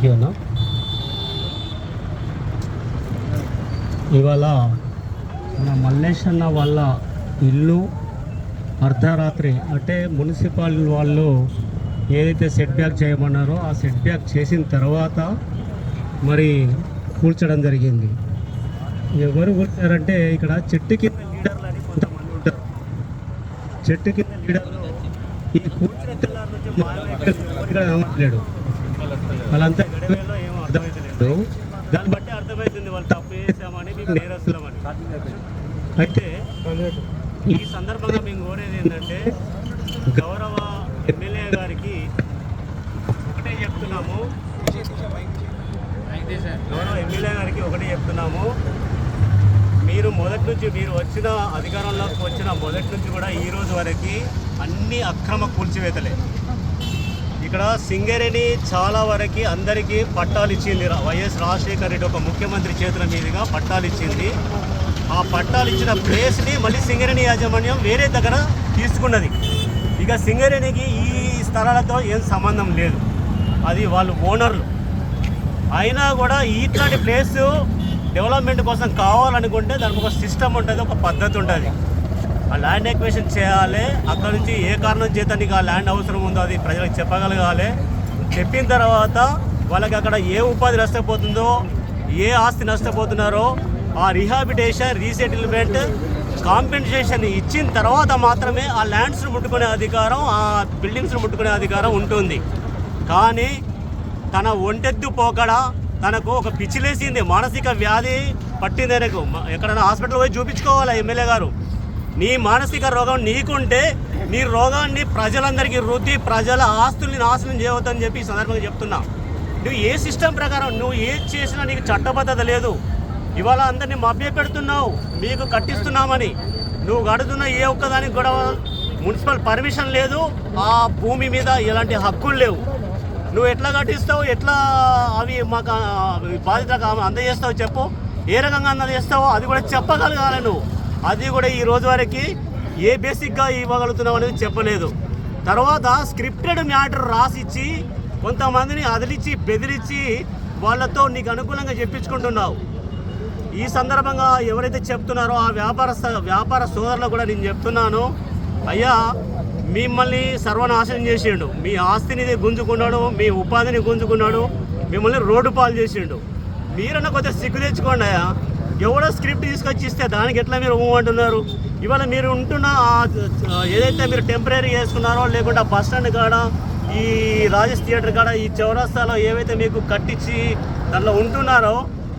Thank అన్న ఇవాళ మన మల్లేష్ అన్న వాళ్ళ ఇల్లు అర్ధరాత్రి అంటే మున్సిపాలిటీ వాళ్ళు ఏదైతే సెట్ బ్యాక్ చేయమన్నారో ఆ సెట్ బ్యాక్ చేసిన తర్వాత మరి కూల్చడం జరిగింది. ఎవరు కూర్చారంటే ఇక్కడ చెట్టు కింద లీడర్లు అని కొంతమంది ఉంటారు. చెట్టు కింద లీడర్లు ఈ కూర్చున్న తెల్లారి నుంచి ఇక్కడ వాళ్ళంతా గడివేలో ఏమో అర్థమవుతలేదు దాన్ని బట్టి అర్థమవుతుంది వాళ్ళు తప్పు చేసామని మేము నేరస్తులమని. అయితే ఈ సందర్భంగా మేము కోరేది ఏంటంటే గౌరవ ఎమ్మెల్యే గారికి ఒకటే చెప్తున్నాము. గౌరవ ఎమ్మెల్యే గారికి ఒకటే చెప్తున్నాము. మీరు మొదటి నుంచి మీరు వచ్చిన అధికారంలోకి వచ్చిన మొదటి నుంచి కూడా ఈ రోజు వరకు అన్ని అక్రమ కూల్చివేతలే. ఇక్కడ సింగరేణి చాలా వరకు అందరికీ పట్టాలు ఇచ్చింది రా- వైఎస్ రాజశేఖర రెడ్డి ఒక ముఖ్యమంత్రి చేతుల మీదుగా పట్టాలు ఇచ్చింది. ఆ పట్టాలు ఇచ్చిన ప్లేస్ని మళ్ళీ సింగరేణి యాజమాన్యం వేరే దగ్గర తీసుకున్నది. ఇక సింగరేణికి ఈ స్థలాలతో ఏం సంబంధం లేదు. అది వాళ్ళు ఓనర్లు. అయినా కూడా ఇట్లాంటి ప్లేస్ డెవలప్మెంట్ కోసం కావాలనుకుంటే దానికి ఒక సిస్టమ్ ఉంటుంది ఒక పద్ధతి ఉంటుంది. ఆ ల్యాండ్ ఎక్వేషన్ చేయాలి. అక్కడ నుంచి ఏ కారణం చేత నీకు ఆ ల్యాండ్ అవసరం ఉందో అది ప్రజలకు చెప్పగలగాలి. చెప్పిన తర్వాత వాళ్ళకి అక్కడ ఏ ఉపాధి నష్టపోతుందో ఏ ఆస్తి నష్టపోతున్నారో ఆ రిహాబిటేషన్ రీసెటిల్మెంట్ కాంపెన్సేషన్ ఇచ్చిన తర్వాత మాత్రమే ఆ ల్యాండ్స్ను ముట్టుకునే అధికారం ఆ బిల్డింగ్స్ను ముట్టుకునే అధికారం ఉంటుంది. కానీ తన ఒంటెద్దు పోకడ తనకు ఒక పిచ్చిలేసింది మానసిక వ్యాధి పట్టింది ఆయనకు. ఎక్కడైనా హాస్పిటల్ పోయి చూపించుకోవాలి ఎమ్మెల్యే గారు? నీ మానసిక రోగం నీకుంటే నీ రోగాన్ని ప్రజలందరికీ రుద్ది ప్రజల ఆస్తుల్ని నాశనం చేయవద్దని చెప్పి ఈ సందర్భంగా చెప్తున్నా. నువ్వు ఏ సిస్టమ్ ప్రకారం నువ్వు ఏది చేసినా నీకు చట్టబద్ధత లేదు. ఇవాళ అందరినీ మభ్య పెడుతున్నావు మీకు కట్టిస్తున్నామని. నువ్వు కడుతున్న ఏ ఒక్కదానికి కూడా మున్సిపల్ పర్మిషన్ లేదు ఆ భూమి మీద ఎలాంటి హక్కులు లేవు. నువ్వు ఎట్లా కట్టిస్తావు ఎట్లా అవి మాకు ఆ, బాధ్యత అందజేస్తావు చెప్పు. ఏ రకంగా అందజేస్తావో అది కూడా చెప్పగలగాలి నువ్వు. అది కూడా ఈ రోజు వరకు ఏ బేసిక్గా ఇవ్వగలుగుతున్నావు అనేది చెప్పలేదు. తర్వాత స్క్రిప్టెడ్ మ్యాటర్ రాసిచ్చి కొంతమందిని అదిలిచ్చి బెదిరించి వాళ్ళతో నీకు అనుకూలంగా చెప్పించుకుంటున్నావు. ఈ సందర్భంగా ఎవరైతే చెప్తున్నారో ఆ వ్యాపార వ్యాపార సోదరులకు కూడా నేను చెప్తున్నాను అయ్యా మిమ్మల్ని సర్వనాశనం చేసిండు. మీ ఆస్తిని గుంజుకున్నాడు మీ ఉపాధిని గుంజుకున్నాడు మిమ్మల్ని రోడ్డు పాలు చేసిండు. మీరన్నా కొద్దిగా సిగ్గు తెచ్చుకోండి అయ్యా. ఎవడో స్క్రిప్ట్ తీసుకొచ్చి ఇస్తే దానికి ఎట్లా మీరు ఊ అంటున్నారు? ఇవాళ మీరు ఉంటున్న ఏదైతే మీరు టెంపరీ చేసుకున్నారో లేకుంటే బస్ స్టాండ్ కాడ ఈ రాజేష్ థియేటర్ కాడ ఈ చౌరస్తాలో ఏవైతే మీకు కట్టించి దాంట్లో ఉంటున్నారో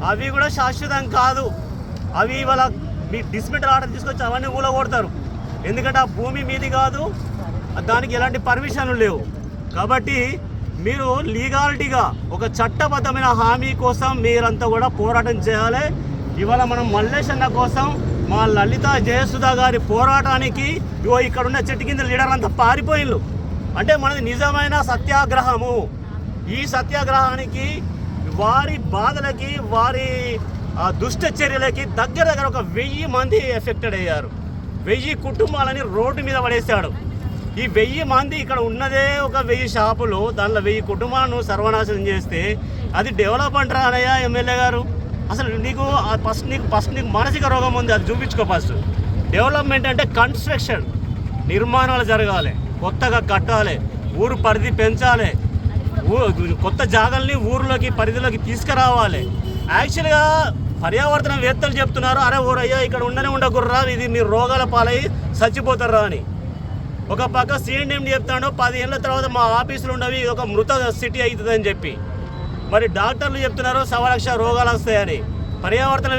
అవి కూడా శాశ్వతం కాదు. అవి ఇవాళ మీ డిస్మిటల్ ఆర్డర్ తీసుకొచ్చి అవన్నీ ఊళ్ళో కొడతారు ఎందుకంటే ఆ భూమి మీది కాదు దానికి ఎలాంటి పర్మిషన్లు లేవు. కాబట్టి మీరు లీగాలిటీగా ఒక చట్టబద్ధమైన హామీ కోసం మీరంతా కూడా పోరాటం చేయాలి. ఇవాళ మనం మల్లేశన్న కోసం మా లలిత జయసుధ గారి పోరాటానికి ఇగో ఇక్కడ ఉన్న చెట్టు కింద లీడర్ అంతా పారిపోయిన్లు అంటే మనది నిజమైన సత్యాగ్రహము. ఈ సత్యాగ్రహానికి వారి బాధలకి వారి దుష్ట చర్యలకి దగ్గర దగ్గర ఒక వెయ్యి మంది ఎఫెక్టెడ్ అయ్యారు. వెయ్యి కుటుంబాలని రోడ్డు మీద పడేశాడు. ఈ వెయ్యి మంది ఇక్కడ ఉన్నదే ఒక వెయ్యి షాపులు దానిలో వెయ్యి కుటుంబాలను సర్వనాశనం చేస్తే అది డెవలప్ అంటారా అనయ్య ఎమ్మెల్యే గారు? అసలు నీకు ఫస్ట్ నీకు ఫస్ట్ నీకు మానసిక రోగం ఉంది అది చూపించుకో ఫస్ట్. డెవలప్మెంట్ అంటే కన్స్ట్రక్షన్ నిర్మాణాలు జరగాలి కొత్తగా కట్టాలి ఊరు పరిధి పెంచాలి కొత్త జాగల్ని ఊర్లోకి పరిధిలోకి తీసుకురావాలి. యాక్చువల్గా పర్యావరణవేత్తలు చెప్తున్నారు అరే ఊరయ్యా ఇక్కడ ఉండనే ఉండకుర్రా ఇది మీరు రోగాల పాలై చచ్చిపోతారా అని. ఒక పక్క సీఎండీఎం చెప్తాడు పది ఏళ్ళ తర్వాత మా ఆఫీసులు ఉండవి ఇది ఒక మృత సిటీ అవుతుందని చెప్పి. మరి డాక్టర్లు చెప్తున్నారు సవా లక్ష రోగాలు వస్తాయని. పర్యావర్తన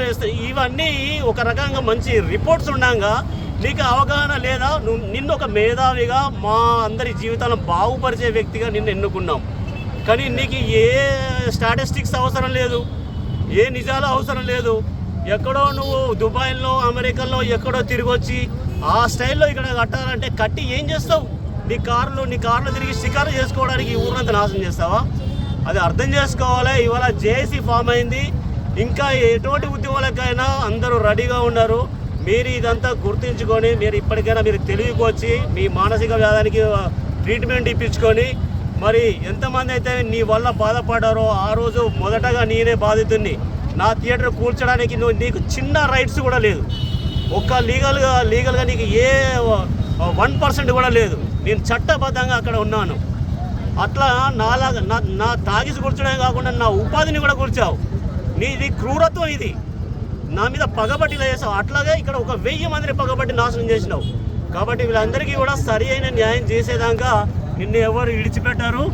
ఇవన్నీ ఒక రకంగా మంచి రిపోర్ట్స్ ఉండగా నీకు అవగాహన లేదా? నువ్వు నిన్ను ఒక మేధావిగా మా అందరి జీవితాలను బాగుపరిచే వ్యక్తిగా నిన్ను ఎన్నుకున్నాం. కానీ నీకు ఏ స్టాటిస్టిక్స్ అవసరం లేదు. ఏ నిజాలు అవసరం లేదు. ఎక్కడో నువ్వు దుబాయ్లో అమెరికాలో ఎక్కడో తిరిగి వచ్చి ఆ స్టైల్లో ఇక్కడ కట్టాలంటే కట్టి ఏం చేస్తావు? నీ కార్లు నీ కార్లు తిరిగి షికారు చేసుకోవడానికి ఊరంతా నాశనం చేస్తావా? అది అర్థం చేసుకోవాలి. ఇవాళ జేఏసీ ఫామ్ అయింది. ఇంకా ఎటువంటి ఉద్యోగాలకైనా అందరూ రెడీగా ఉన్నారు మీరు ఇదంతా గుర్తించుకొని మీరు ఇప్పటికైనా మీరు తెలివికి వచ్చి మీ మానసిక వ్యాధానికి ట్రీట్మెంట్ ఇప్పించుకొని మరి ఎంతమంది అయితే నీ వల్ల బాధపడ్డారో ఆ రోజు మొదటగా నేనే బాధితుడిని నా థియేటర్ కూల్చడానికి నువ్వు నీకు చిన్న రైట్స్ కూడా లేదు. ఒక్క లీగల్గా లీగల్గా నీకు ఏ వన్ పర్సెంట్ కూడా లేదు. నేను చట్టబద్ధంగా అక్కడ ఉన్నాను. అట్లా నాలాగా నా నా తాగిసి కూర్చోడమే కాకుండా నా ఉపాధిని కూడా కూర్చావు. నీది క్రూరత్వం ఇది. నా మీద పగబట్టి చేసావు. అట్లాగే ఇక్కడ ఒక వెయ్యి మందిని పగబట్టి నాశనం చేసినావు. కాబట్టి వీళ్ళందరికీ కూడా సరి అయిన న్యాయం చేసేదాకా నిన్ను ఎవరు విడిచిపెట్టారు